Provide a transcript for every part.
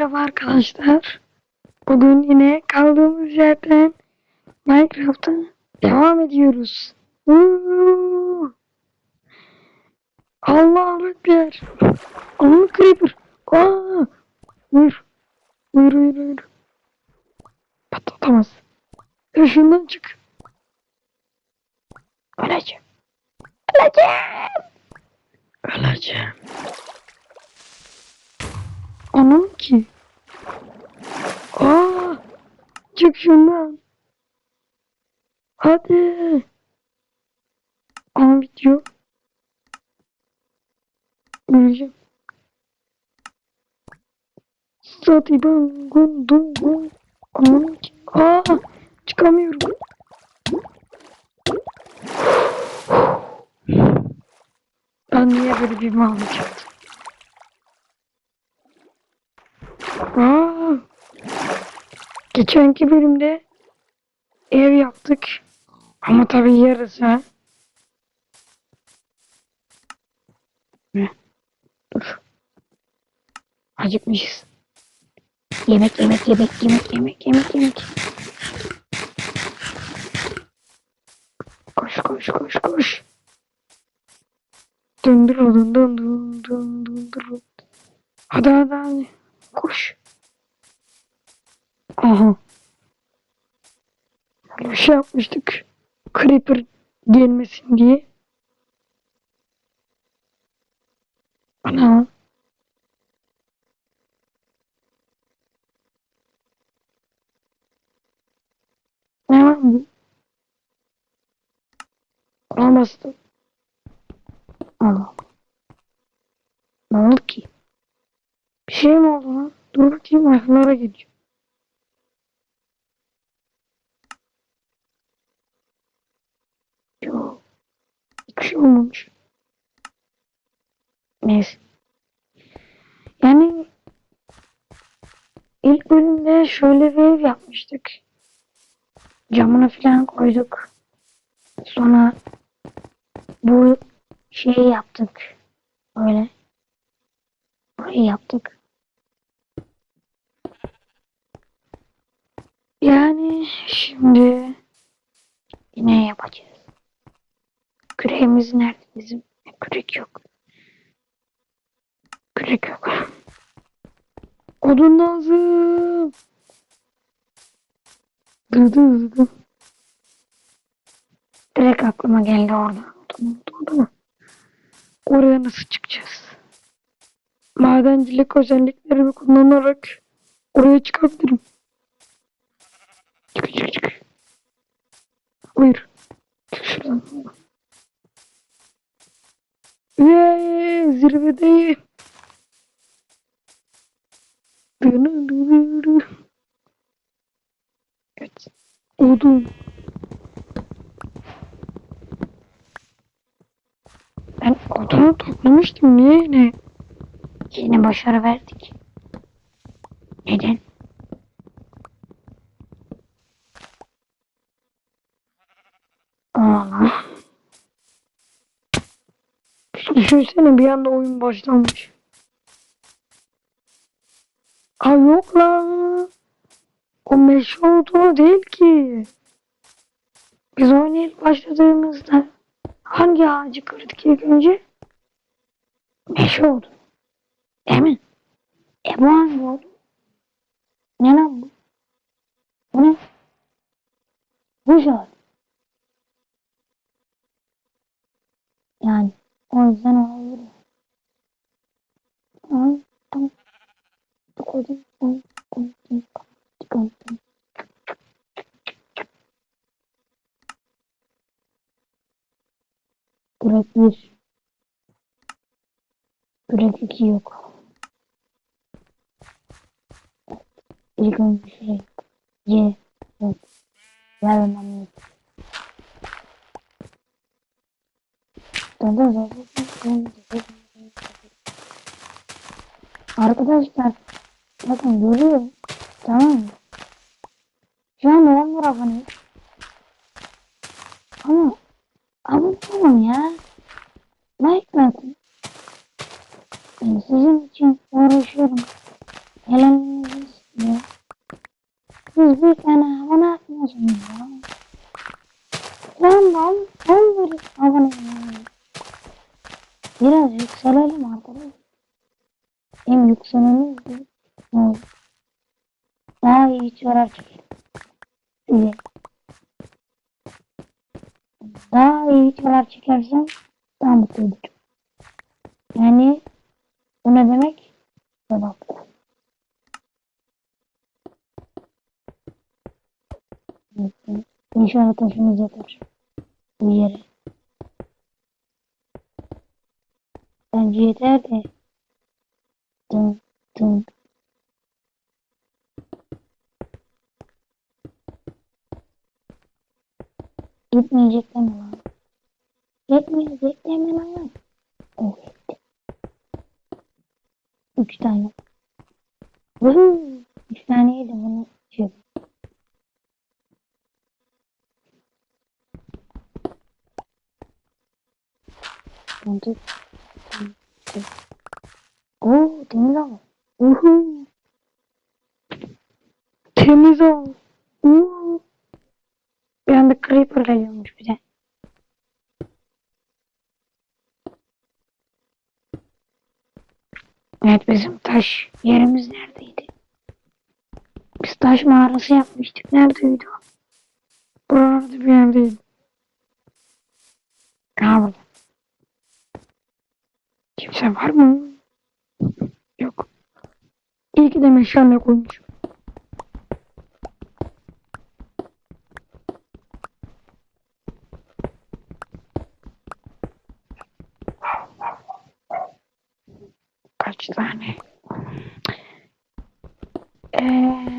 Merhaba arkadaşlar. Bugün yine kaldığımız yerden Minecraft'a devam ediyoruz. Woo! Allahu Ekber. Onun creeper. Aa! Buyur. Buyur buyur buyur. Patlatamaz. Ya şundan çık. Öleceğim. Öleceğim. Öleceğim. Anam ki. Aa! Çık şundan. Hadi. Ama bitiyor. Öleceğim. Sati ben gun dun gun. Anam ki. Aa! Çıkamıyorum. Ben niye böyle bir mallık yaptım? Aa, geçenki bölümde ev yaptık. Ama tabii yarısı. Dur. Acıkmışız. Yemek yemek yemek yemek yemek yemek yemek. Koş koş koş koş. Döndür döndür döndür döndür. Hadi hadi hadi. Koş. Aha. Bir şey yapmıştık. Creeper gelmesin diye. Ana. Ne lan bu? Ona bastım. Allah. Ne oldu ki? Bir şey mi oldu lan? Dur bakayım ayaklara gidiyor. Yok. Hiçbir şey olmamış. Neyse. Yani ilk bölümde şöyle bir ev yapmıştık. Camını falan koyduk. Sonra bu şeyi yaptık. Böyle. Burayı yaptık. Yani şimdi yine yapacağız. Küreğimiz nerede bizim? Kürek yok. Kürek yok. Odun lazım. Dı dı. Direkt aklıma geldi orada. Odun, odun, odun. Oraya nasıl çıkacağız? Madencilik özelliklerimi kullanarak oraya çıkabilirim. Çık çık çık. Buyur. Çık şuradan. Yeee zirvedeyim. Evet. Odun. Ben odunu toplamıştım. Niye yine? Yine başarı verdik. Neden? Allah. Düşünsene bir anda oyun başlamış. Aa yok lan. O meşe olduğu değil ki. Biz oyuna ilk başladığımızda hangi ağacı kırdık ilk önce? Meşe oldu. Mi? E bu hangi oldu? Ne lan bu? Bu ne? Bu şart. Yani o yüzden olabilir. Tamam. Tamam. Koydum. Koydum. Koydum. Koydum. Bırak bir. Bırak iki yok. İlk önce şey. C. Evet. Ver önemli. Dön dön Arkadaşlar bakın görüyorum. Tamam mı? Şu an 10 lira abone. Ama abone olun ya. Like atın. Ben sizin için uğraşıyorum. Helal Siz bir tane abone atmıyorsunuz ya. On bir abone. Biraz yükselelim arkadaşlar. Hem ne olur. Daha iyi çorar çekelim. Daha iyi çorar çekersem daha mutlu olurum. Yani bu ne demek? Sebap. İnşallah taşımız yeter. Bu yere. Bence yeter de. Dın dın. Gitmeyecek deme lan. Gitmeyecek deme lan. Oh gitti. Üç tane. Vuhuu. Üç tane yedim bunu. Şey. Dur. Oo temiz hava. Uhu. Temiz hava. Uhu. Bir anda creeper geliyormuş bize. Evet bizim taş yerimiz neredeydi? Biz taş mağarası yapmıştık. Neredeydi o? Buralarda bir yerdeydi. Ha burada. Kimse var mı? Yok. İyi de meşale koymuş. Kaç tane? Eee...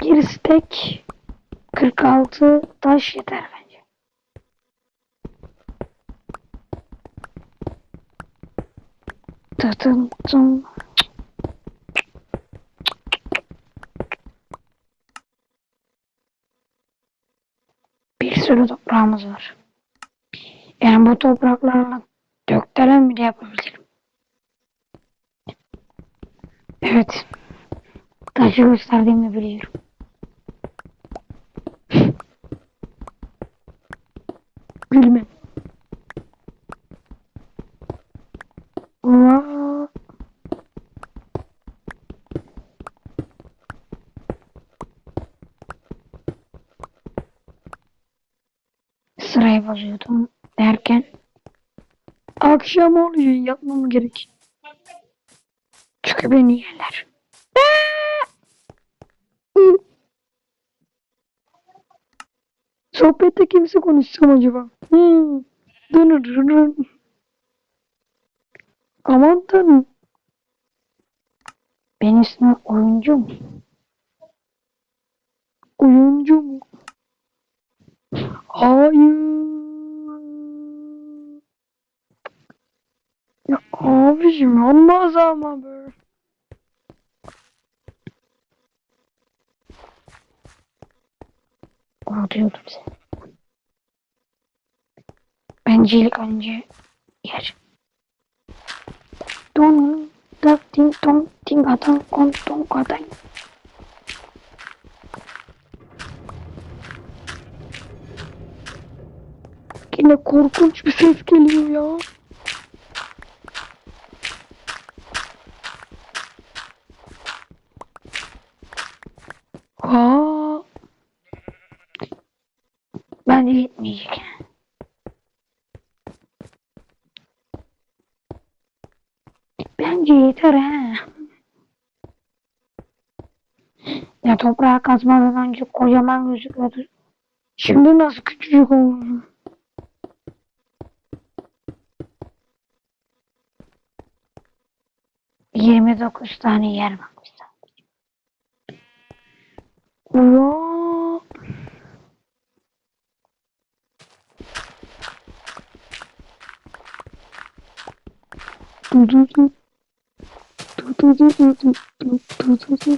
Bir stek 46 taş yeter Tın tın. Bir sürü toprağımız var. Yani bu topraklarla gökdelen bile yapabilirim. Evet. Taşı gösterdiğimi biliyorum. Gülme. Aa. Sırayı bozuyordum derken akşam oluyor yapmam gerek. Çünkü beni yerler. Sohbette kimse konuşsam acaba? Hmm. Aman tanrım. Ben ismi oyuncu mu? Oyuncu mu? Hayır. Ya abicim olmaz ama böyle. Ağlıyordum seni. Bencilik anca yer. Don dak ding dong ding adam kon dong adam. Yine korkunç bir ses geliyor ya. Aa. Bence gitmeyecek. Bence yeter he. Ya toprağa kazmadan önce kocaman gözüküyordu. Şimdi nasıl küçücük oldu? Yirmi dokuz tane yer varmış. 뭐야? 두두두 두두두두두두두두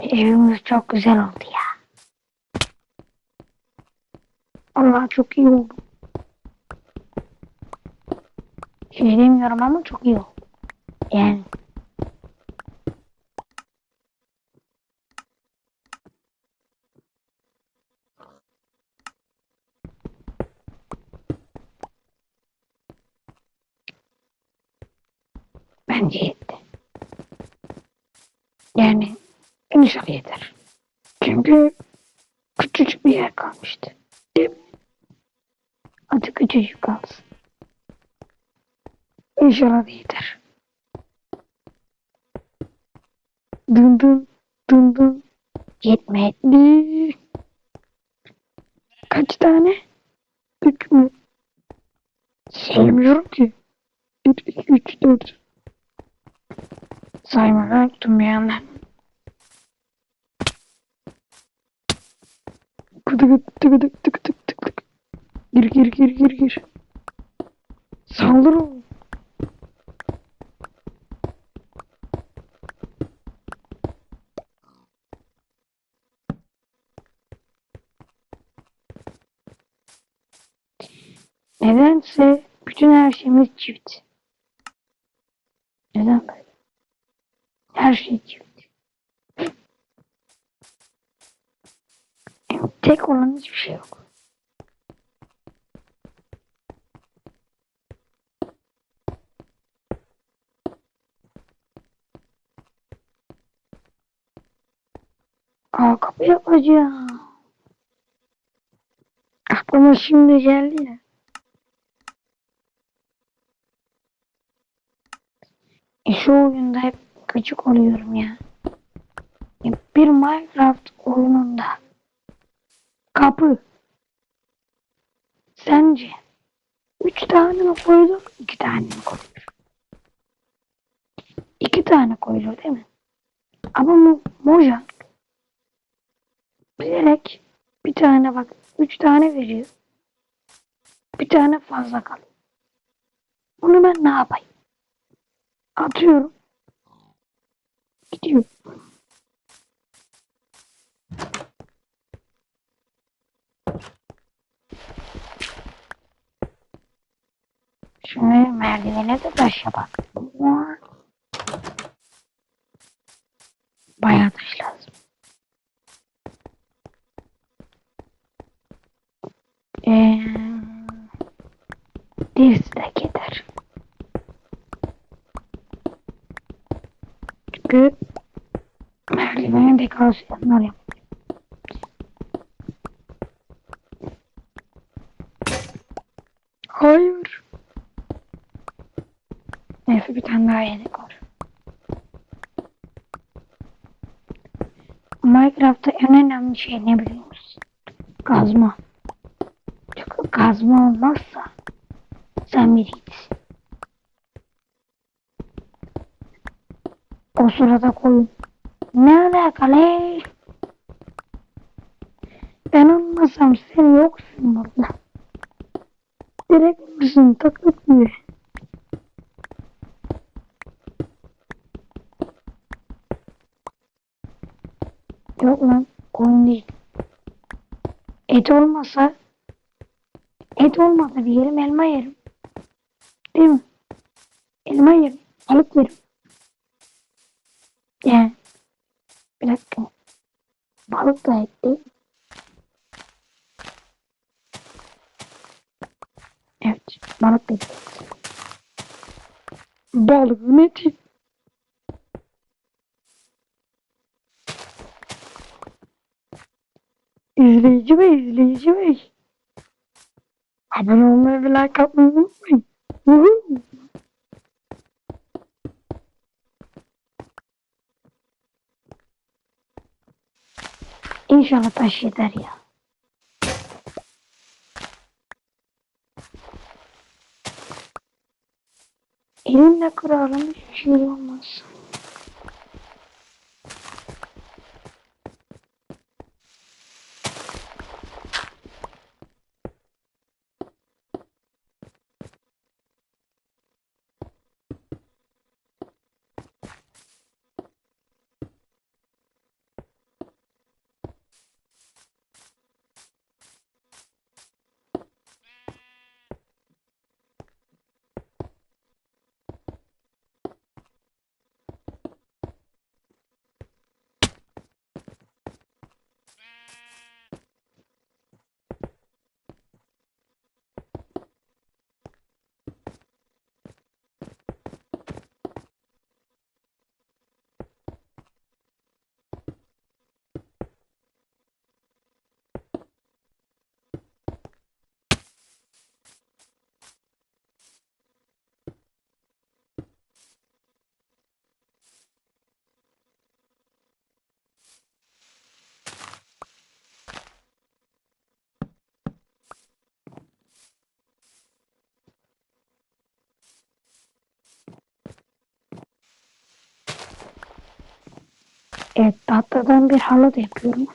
Evimiz çok güzel oldu ya. Allah çok iyi oldu. Şey demiyorum ama çok iyi oldu. Yani. Bence yetti. Yani inşallah yeter. Çünkü küçücük bir yer kalmıştı. Hadi küçücük kalsın. İnşallah yeter. Dın dın dın dın. Yetmedi. Kaç tane? Üç mü? Saymıyorum ki. Bir, iki, üç, dört. Saymayı unuttum bir yandan. Tık tık tık tık tık tık tık tık. Gir gir gir gir gir. Saldır oğlum. Nedense bütün her şeyimiz çift. Neden böyle? Her şey çift. Yani tek olan hiçbir şey yok. Aa kapı yapacağım. Aklıma şimdi geldi ya. E şu oyunda hep gıcık oluyorum ya. E bir Minecraft oyununda kapı sence üç tane mi koyulur, iki tane mi koyulur? İki tane koyulur değil mi? Ama Mo Mojang bilerek bir tane bak üç tane veriyor. Bir tane fazla kalıyor. Bunu ben ne yapayım? Atıyorum. Gidiyor. Şimdi merdivene de taş yapalım. Bayağı taş lazım. Ee, dirisi de gider. Çünkü merdivene dekorasyonlar yap. Hayır. Neyse bir tane daha yedik var. Minecraft'ta en önemli şey ne biliyor musun? Kazma. Çünkü kazma olmazsa sen bir hiçsin. O sırada koyun. Ne alakalı? Ben olmasam sen yoksun burada. Direkt vursun taklit diye. Yok lan koyun değil. Et olmasa et olmasa diyelim elma yerim. Değil mi? Elma yerim. Balık yerim. Yani bir dakika. Balık da et değil. Evet. Balık da et. Balığın eti. İzleyici bey, izleyici bey. Abone olmayı ve like atmayı unutmayın. İnşallah taş yeter ya. Elimle kırarım hiçbir şey olmaz. Evet tahtadan bir halı da yapıyorum.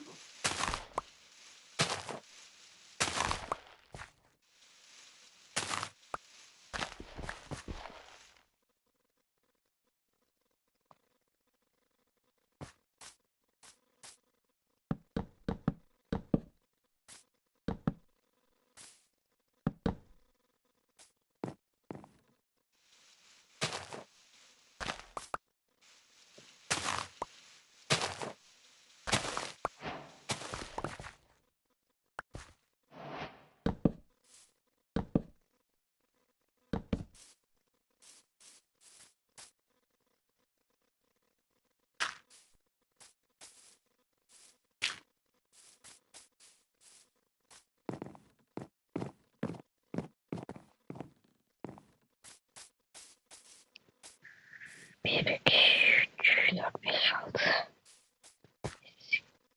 Bir, iki, üç, dört, beş, altı.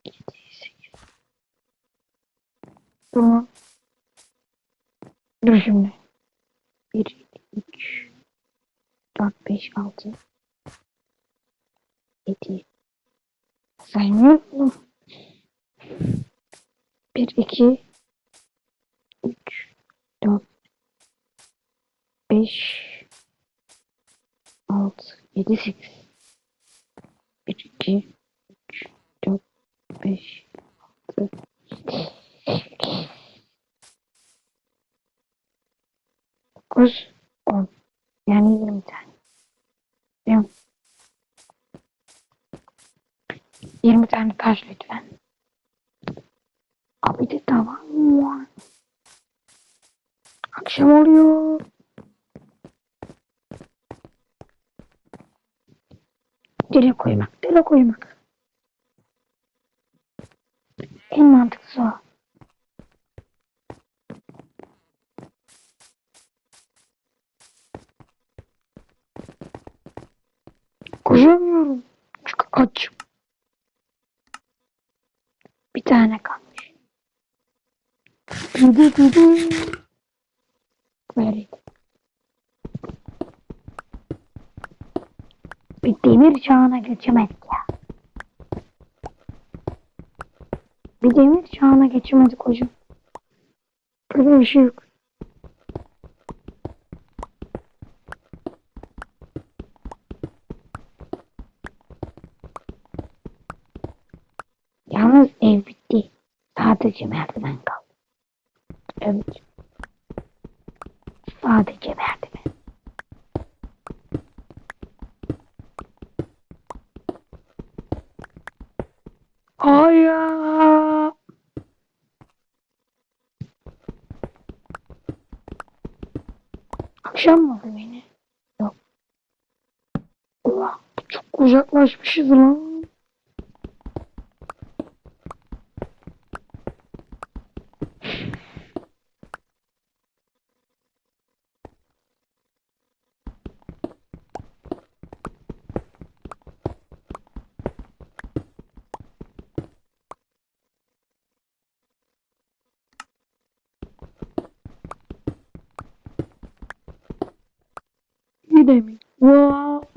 Yedi, sekiz. Tamam. Dur şimdi. Bir, iki, üç, dört, beş, altı. Yedi. Saymıyorum. Bir, iki, üç, dört, beş, altı, yedi, sekiz. Bir, iki, üç, dört, beş, altı, yedi, sekiz. Dokuz, on. Yani yirmi tane. Değil mi? Yirmi tane taş lütfen. Abi de tamam. Akşam oluyor. Dile koymak, dile koymak. En mantıklısı o. Koşamıyorum. Çünkü açım. Bir tane kalmış. Didi didi. Böyle. Bir demir çağına geçemedik ya. Bir demir çağına geçemedik hocam. Böyle bir şey yok. Yalnız ev bitti. Sadece merdiven kaldı. Evet. Sadece merdiven. Hayır. Akşam mı oldu yine? Yok. Ulan çok uzaklaşmışız lan. Mi? Wow.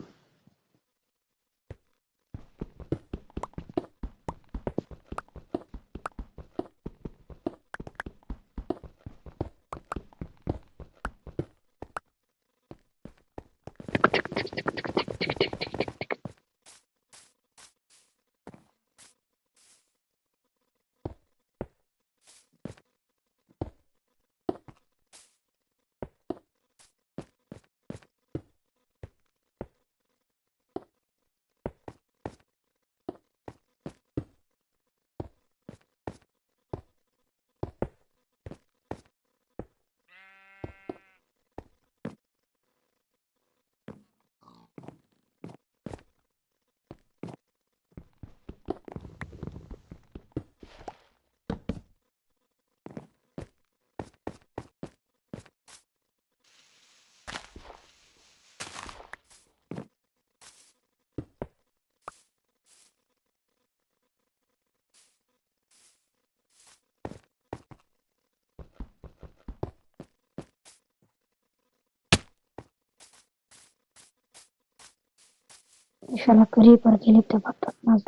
İnşallah Creeper gelip de patlatmaz.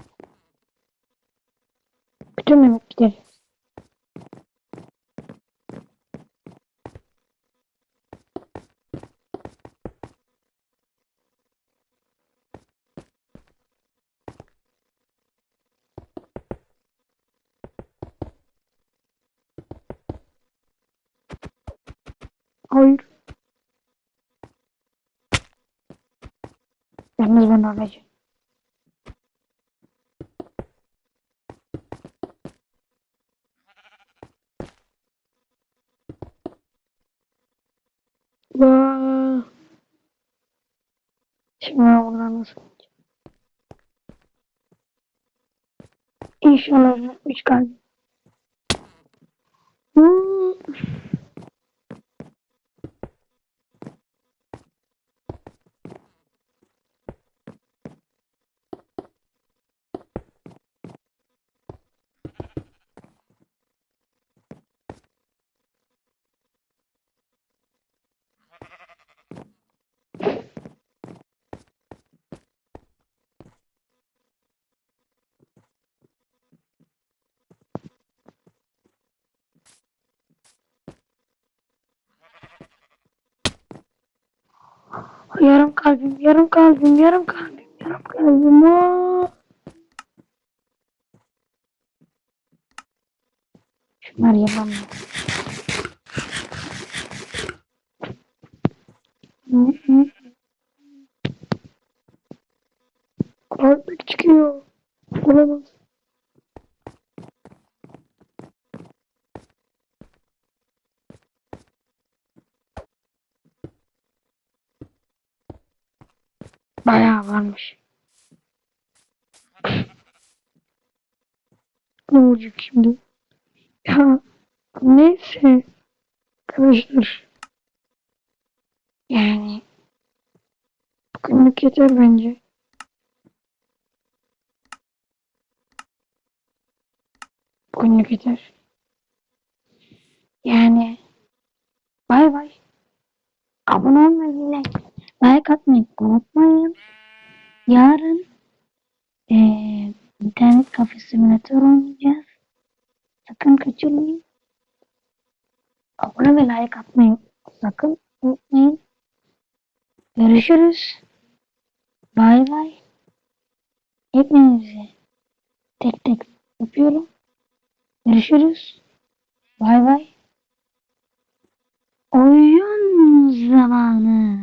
Bütün mimikleri Yalnız ben alacağım. Vaa. Şimdi ben buradan nasıl Yarım kalbim, yarım kalbim, yarım kalbim, yarım kalbim. Aa! Şunlar yapamıyor. Hı hı. Kulaklık çıkıyor. Olamaz. Bayağı varmış. Ne olacak şimdi? Ya neyse. Arkadaşlar. Yani bugünlük yeter bence. Bugünlük yeter. Yani bay bay. Abone olmayı, like, like atmayı unutmayın. Yarın eee internet kafe simülatör oynayacağız. Sakın kaçırmayın. Abone ve like atmayı sakın unutmayın. Görüşürüz. Bay bay. Hepinizi tek tek öpüyorum. Görüşürüz. Bay bay. Oyun zamanı.